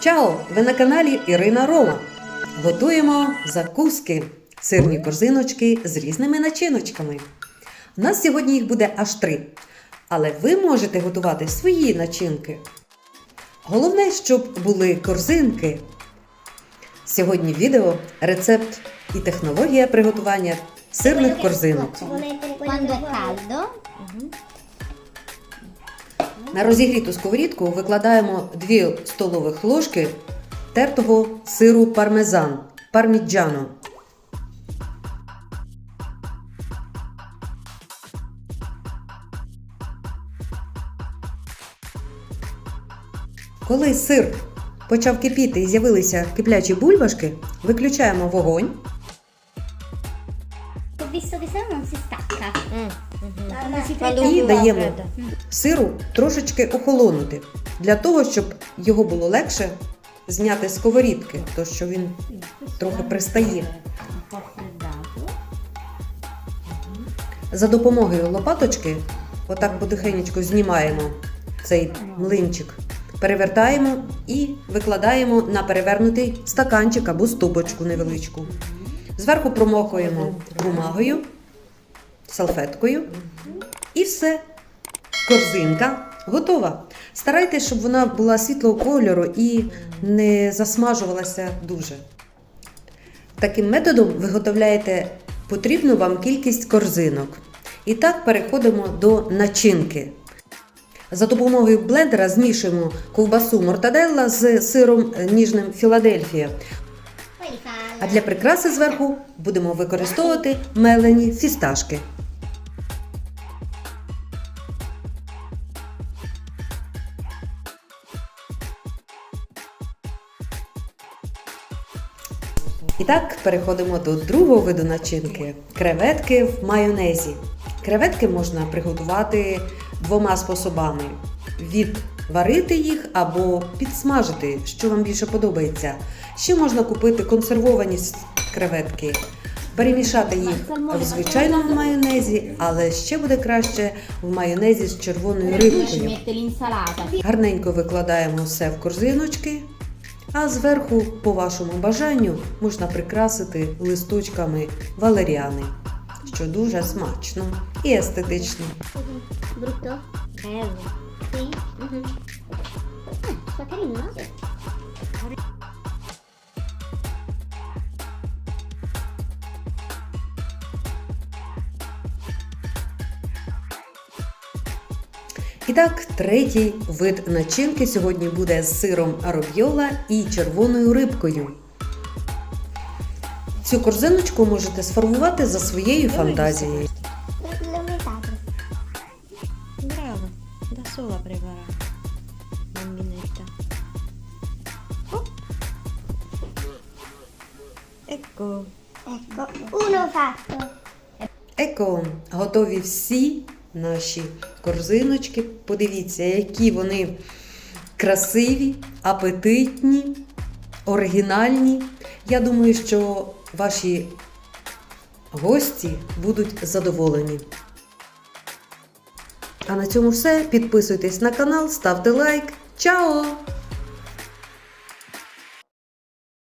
Чао! Ви на каналі Ірина Рома. Готуємо закуски, сирні корзиночки з різними начиночками. У нас сьогодні їх буде аж три. Але ви можете готувати свої начинки. Головне, щоб були корзинки. Сьогодні відео, рецепт і технологія приготування сирних корзинок. На розігріту сковорідку викладаємо 2 столових ложки тертого сиру пармезан парміджано. Коли сир почав кипіти і з'явилися киплячі бульбашки, виключаємо вогонь ho visto che se no non si stacca. І даємо сиру трошечки охолонути. Для того, щоб його було легше зняти з сковорідки, то що він трохи пристає. За допомогою лопаточки, отак потихеньку знімаємо цей млинчик, перевертаємо і викладаємо на перевернутий стаканчик або ступочку невеличку. Зверху промокуємо бумагою, салфеткою і все. Корзинка готова. Старайтесь, щоб вона була світлого кольору і не засмажувалася дуже. Таким методом виготовляєте потрібну вам кількість корзинок. І так переходимо до начинки. За допомогою блендера змішуємо ковбасу мортаделла з сиром ніжним Філадельфія. А для прикраси зверху будемо використовувати мелені фісташки. І так переходимо до другого виду начинки креветки в майонезі. Креветки можна приготувати двома способами: відварити їх або підсмажити, що вам більше подобається. Ще можна купити консервовані креветки, перемішати їх в звичайному майонезі, але ще буде краще в майонезі з червоною рибкою. Гарненько викладаємо все в корзиночки, а зверху, по вашому бажанню, можна прикрасити листочками валеріани, що дуже смачно і естетично. Брутто. Sì? І так, третій вид начинки сьогодні буде з сиром аробьола і червоною рибкою. Цю корзиночку можете сформувати за своєю фантазією. Oh. Ecco. Ecco, uno fatto. Еко, готові всі наші корзиночки. Подивіться, які вони красиві, апетитні, оригінальні. Я думаю, що ваші гості будуть задоволені. А на цьому все. Підписуйтесь на канал, ставте лайк. Чао!